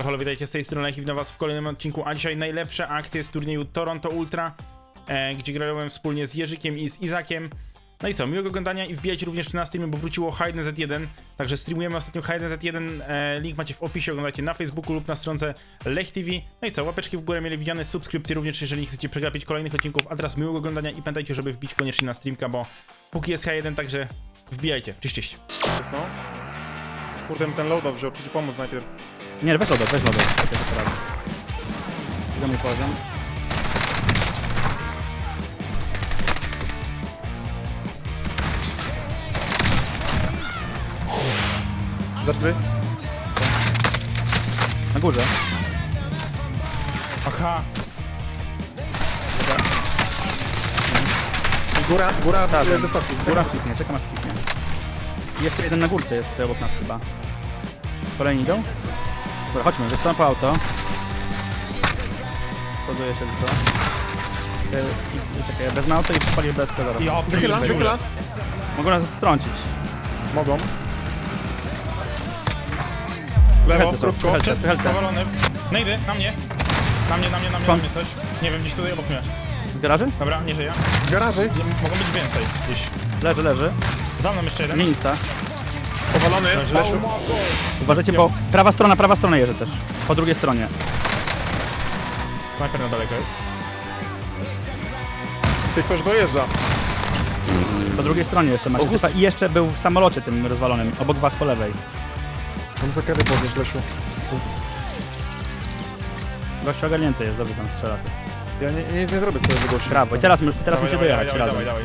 Halo, witajcie z tej strony witam was w kolejnym odcinku, a dzisiaj najlepsze akcje z turnieju Toronto Ultra, e, gdzie grałem wspólnie z Jerzykiem i z Izakiem. No i co, miłego oglądania i wbijajcie również na streamie, bo wróciło Hayden Z1, także streamujemy ostatnio Hayden Z1, e, link macie w opisie, oglądajcie na Facebooku lub na stronce Lech TV. No i co, łapeczki w górę mieli widziane, subskrypcje również, jeżeli chcecie przegapić kolejnych odcinków, a teraz miłego oglądania i pamiętajcie, żeby wbić koniecznie na streamka, bo póki jest H1, także wbijajcie, cześć, cześć. No. Kurde, ten loadout wziął, przecież pomóc najpierw. Nie, weź lodo, weź poradzę. Idę mój poziom. Za drzwi. Na górze. Aha, Góra, góra, Tak, tak, wysoki. Góra kliknie, czekam aż kliknie. I jeszcze jeden na górce jest tutaj obok nas chyba. Kolejni idą? Dobra, chodźmy, wytrzymam po auto. Poduję się tylko. E, i- Czekaj, ja wezmę auto i spalię bez kolorów. ja Wychyla, wychyla. Mogą nas strącić. Mogą. Lewo, Helce są, krótko. helce, helce. Powalony. No idę, na mnie. Na mnie, na mnie, na mnie, na mnie coś. Nie wiem, gdzieś tutaj obok mnie. W garaży? Dobra, nie żyję. W garaży. Mogą być więcej gdzieś. Leży, leży. Za mną jeszcze jeden. Minista. Powalony. Leszu. Uważajcie, bo prawa strona, prawa strona jeży też. Po drugiej stronie. Snajper na daleko jest. Ty ktoś dojeżdża. Po drugiej stronie jeszcze macie typa i jeszcze był w samolocie tym rozwalonym, obok was po lewej. Mam za kiedy podnieść, Lesiu. Gościu ogarnięty jest, dobrze tam strzela. Ja nie, nic nie zrobię z tego gościa. Brawo, i teraz, my- teraz Dawaj, musi dawaj, dojechać dawaj, razem. dawaj, dawaj.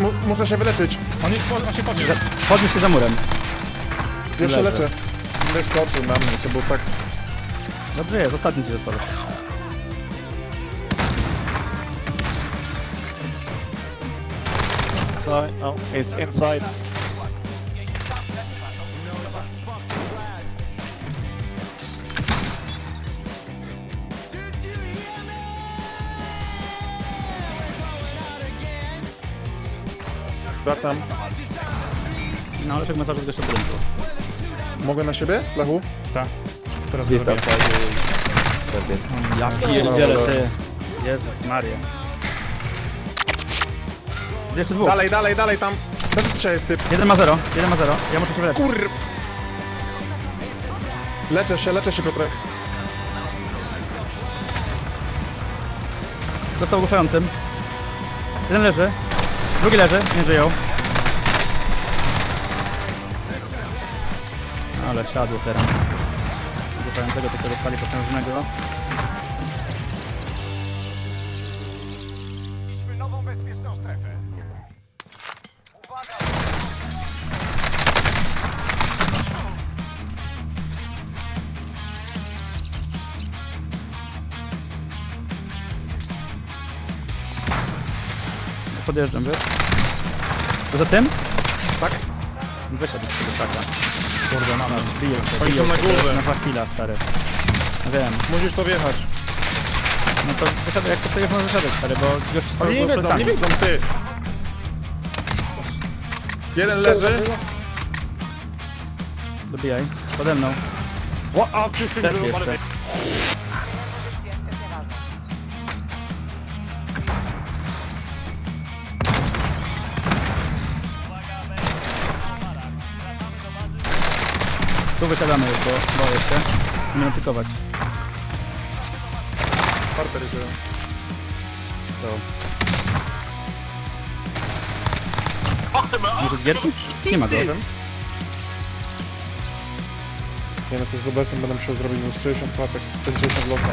Mu- Muszę się wyleczyć. On jest pod, on się podniósł. Podnieś się za murem. Jeszcze Leżę. leczę. Wyskoczył na mnie, to było tak... Dobrze jest, ostatni ci został. So, oh, it's inside. Wracam. No, Leszek ma cały czas jeszcze budynku. Mogę na siebie, Lechu? Tak. Teraz go zrobię. Ja pierdzielę, ty. Jezus Maria. Jeszcze dwóch. Dalej, dalej, dalej, tam. Bez strze jest typ. Jeden ma zero, jeden ma zero. Ja muszę się wyleczyć. Kur... Leczę się, leczę się, Piotrek. Został ogłuszającym. Jeden leży. Drugi leży, nie żyją. Ale siadło teraz. Ogłuszającego tylko dostali potężnego. Mieliśmy nową bezpieczną strefę. Podjeżdżam, wiesz? Poza tym? Tak? Wyszedł z tego taka. Kurde, mam. Biją się, Oni są na się. górze. Na chwila, stary. Wiem. Musisz to wjechać. No to wysiadaj, jak to przejdziesz, może wysiadać, stary, bo już Oni nie wiedzą, nie wiedzą, ty. Jeden leży. Dobijaj. Pode mną. Oh, two things Też jeszcze. Wysiadamy już, bo boję się. Nie mam pikować. Parter jest jeden. To. Może gierki? Nie ma go. Nie no, coś z OBS-em będę musiał zrobić, z 60 klatek, 50 losa.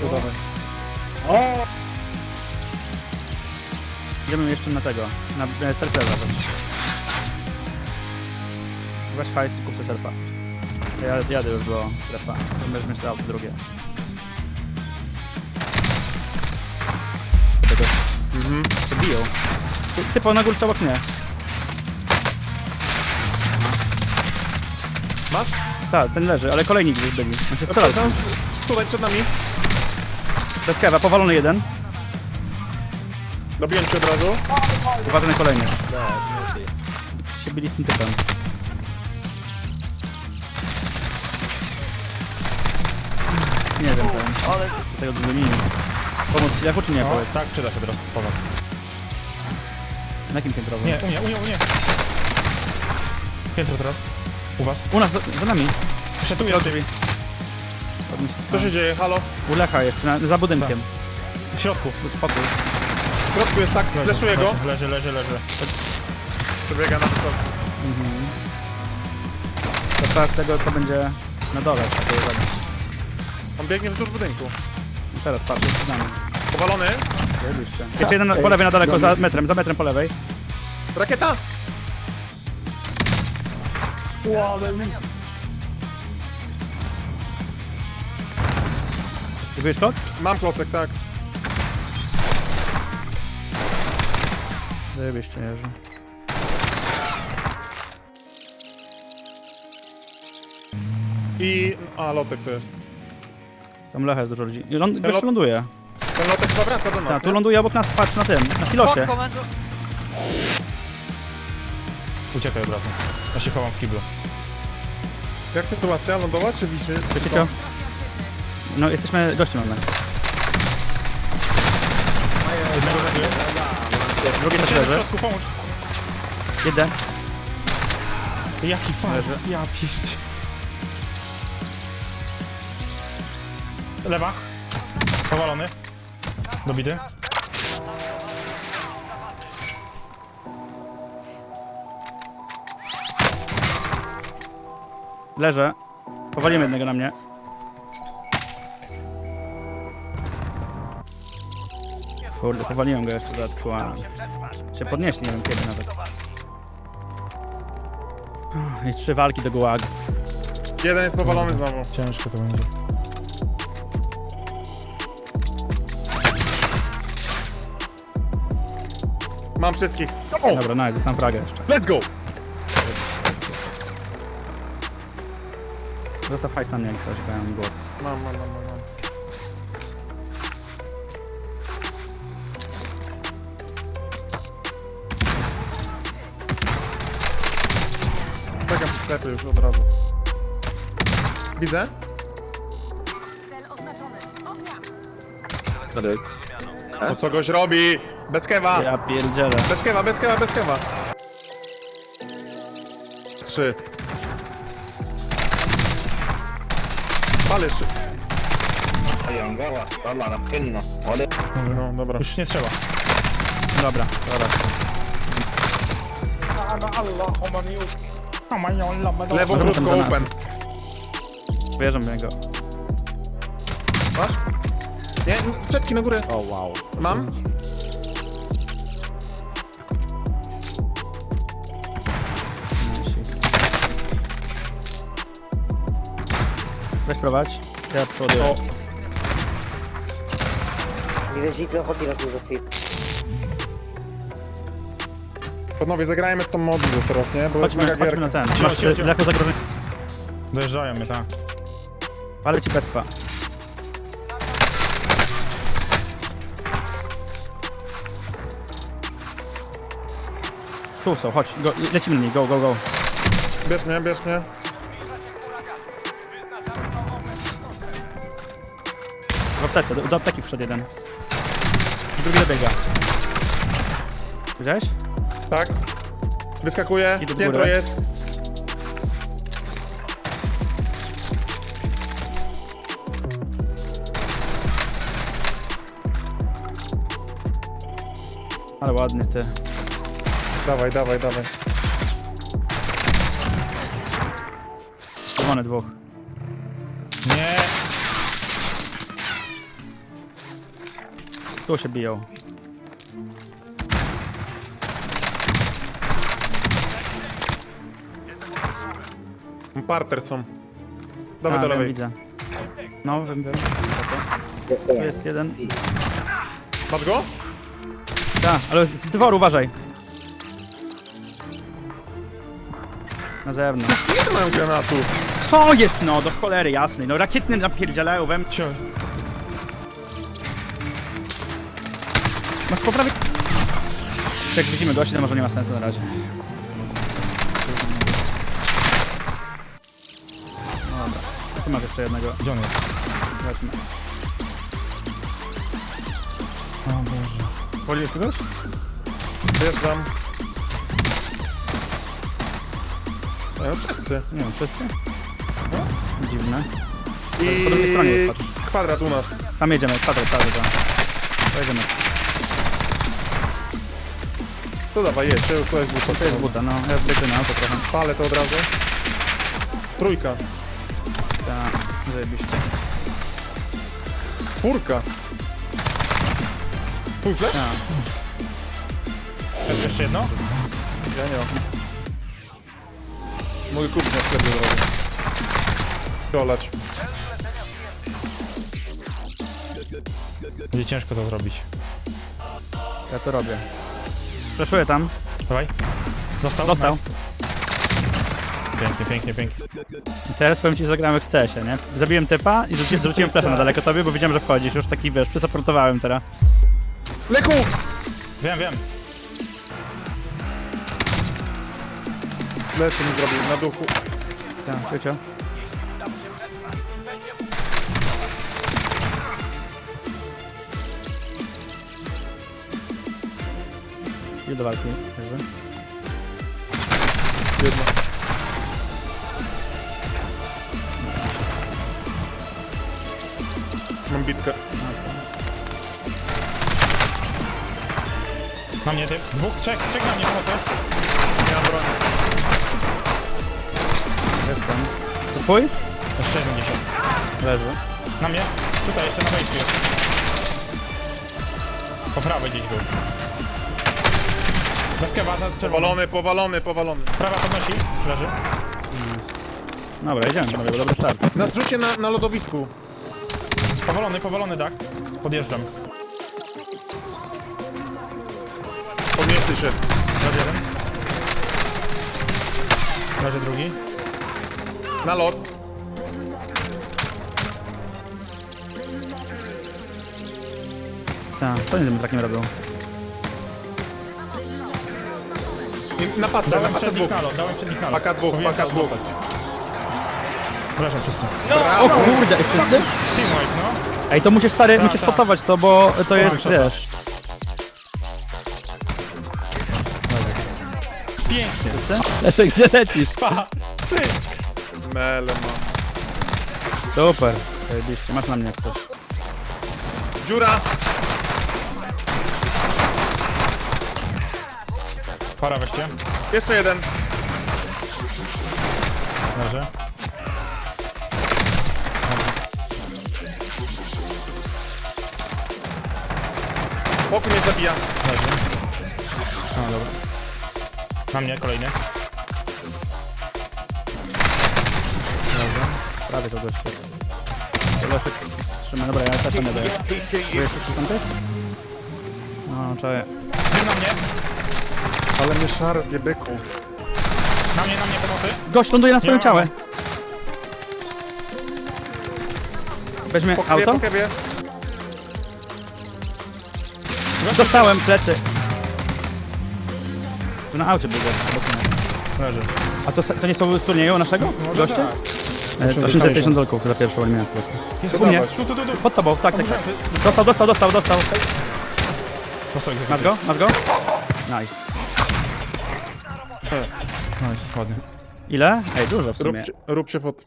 To dawaj. Idziemy jeszcze na tego, na e, zabrać. Weź hajs i kup serpa. Ja jadę już do strefa. To będziesz mieć auto drugie. Tego. Mhm. Się biją. Ty- Typo na górce obok mnie. Masz? Tak, ten leży, ale kolejni gdzieś byli. On się strzelał. Tutaj przed nami. Bez kewa, powalony jeden. Dobiłem cię od razu. Uważaj na kolejny. się byli z tym typem. Nie wiem, powiem. Ale... Tego wymienili. Pomóc ci, jak czy nie O, powiedz? tak, przyda się teraz. Powiedz. Na jakim piętrowym? Nie, u mnie, u mnie, u mnie. Piętro teraz. U was. U nas, za, za nami. Przetuję Do drzwi. Co się dzieje? Halo? U Lecha jeszcze, na, za budynkiem. W środku. Spokój. W środku jest tak, Leży, fleszuję go. Leży, leży, leży. Przebiega na wysoko. Mhm. To teraz tego, co będzie na dole. trzeba. On biegnie wzdłuż budynku. I Teraz patrz, jest nami. Powalony. Zajebiście. Jeszcze jeden na, po lewej na daleko, za metrem, za metrem po lewej. Rakieta! Byłeś kot? Mam klocek, tak. Zajebiście, Jerzy. I... A, lotek to jest. Tam Lecha jest dużo ludzi. I ląd, gość tu ląduje. Ten lotek chyba wraca do nas, Tak, tu nie? ląduje obok nas, patrz na tym, na silosie. Uciekaj od razu. Ja się chowam w kiblu. Jak sytuacja? Lądować czy wiszy? Wiecie? No, jesteśmy gościem mamy. Jednego zabiję. Drugi też W leży. środku, pomóż. Jeden. Jaki far. Ja piszcie. Lewa. Powalony. Dobity. Leżę. Powalimy jednego na mnie. Kurde, powaliłem go jeszcze dodatkowo. Się podnieśli, nie wiem kiedy nawet. Uff, I trzy walki do gułagu. Jeden jest powalony znowu. Ciężko to będzie. Mam wszystkich. Dobra, nice, znam fragę jeszcze. Let's go! Zostaw hajs na mnie jak coś, bo ja mam. Mam, mam, mam, mam. mam. Czekam przy sklepie już od razu. Widzę? Cel oznaczony. Ognia! No co goś robi? Bez kewa! Ja pierdzielę. Bez kewa, bez kewa, bez kewa. Trzy. Palisz. No, dobra. Już nie trzeba. Dobra, dobra. Lewo, krótko, open. Wierzę w niego. Masz? Nie, czepki na górę. O wow. Mam? Weź prowadź. Ja przoduję. O. Gwiazdzik chodzi na dużo chwil. Panowie, zagrajmy tą modlę teraz, nie? Bo jest Chodźmy, mega chodźmy na ten. Masz cio, cio. lechu zagrożenie. Dojeżdżają mnie, tak. Ale ci bezpa. Tu są, chodź. Go, lecimy na nich, go, go, go. Bierz mnie, bierz mnie. W aptece, do, do apteki wszedł jeden. Drugi dobiega. Widziałeś? Tak. Wyskakuje, I do piętro jest. Ale ładnie ty. Dawaj, dawaj, dawaj. Czerwone dwóch. Nie. Tu się biją. Parter są. Dawaj do lewej. widzę. No, wiem, wiem. Tu jest jeden. Masz go? Tak, ale z dworu uważaj. Na zewnątrz. No, nie mam granatów. Co jest no, do cholery jasnej, no rakietny napierdzielają we mnie. Cię. Masz no, poprawić... Jak widzimy gości, to może nie ma sensu na razie. No, dobra, tu masz jeszcze jednego. Gdzie on jest? Zobaczmy. O Boże. Wolisz kogoś? Wjeżdżam. No, no wszyscy. Nie wiem, wszyscy? Dziwne. I Po drugiej stronie jest, patrz. kwadrat u nas. Tam jedziemy, kwadrat, kwadrat, tam. Pojedziemy. To dawaj, jedź, to to jest To jest buta. buta, no. Ja zbiegłem na auto trochę. Palę to od razu. Trójka. Tak, zajebiście. Czwórka. Twój flash? Tak. Jest jeszcze jedno? Ja nie mam. Mogę kupić na sklepie zrobić. Kolacz. Będzie ciężko to zrobić. Ja to robię. Przeszuję tam. Dawaj. Dostał? Dostał. Pięknie, pięknie, pięknie. I teraz powiem ci, że zagramy w CS-ie, nie? Zabiłem typa i rzuci, rzuciłem flasza na daleko tobie, bo wiedziałem, że wchodzisz. Już taki, wiesz, przysaportowałem teraz. Leku! Wiem, wiem. Leczy mi zrobił na duchu. Tak, wiecie. Idę do walki. Także. Jedna. Mam bitkę. Na mnie ty. Dwóch, trzech, trzech na mnie pomocy. Nie mam broni. Jestem. To twój? Jeszcze 70. Leży. Na mnie. Tutaj jeszcze na wejściu jest. Po prawej gdzieś był. Bez kewa, za czerwony. Powalony, powalony, powalony. Prawa podnosi. Leży. Dobra, jedziemy, panowie, bo dobry start. Na zrzucie na, na lodowisku. Powalony, powalony, tak. Podjeżdżam. Podnieśli się. Leży jeden. Leży drugi. Na lot. Tak, co nie tym takim robią? I na pace, na Dałem pace dwóch. dałem. Paka dwóch, paka to dwóch. Przepraszam wszyscy. O kurde, i wszyscy? No. Ej, to musisz stary, musisz tak. spotować to, bo to jest, wiesz... Pięknie. Leszek, gdzie lecisz? Pa. Cyk. Mele mam. Super. Zajebiście, masz na mnie jak coś. Dziura! Para weźcie. Jeszcze jeden. Leży. Pokój mnie zabija. Leży. No dobra. Na mnie kolejny. Prawie to goście. To Leszek, trzymaj, dobra, ja też nie daję. Wiesz, co tam też? No, czaję. Na mnie. Ale mnie szarpie, byku. Na mnie, na mnie pomocy. Gość ląduje na swoim ma. ciele. Weźmie Po kebie, auto? po kebie. Dostałem plecy. To na aucie był gość, obok mnie. Leży. A to, to nie są z turnieju naszego? Goście? tak. E, to 80 dolków za pierwszą eliminację. Jest u mnie. Tu, tu, tu, tu. Pod tobą, tak, tak, tak. Dostał, dostał, dostał, dostał. Dostał Masz go? Masz go? Nice. Nice, ładnie. Ile? Ej, dużo w sumie. Róbcie, róbcie fot.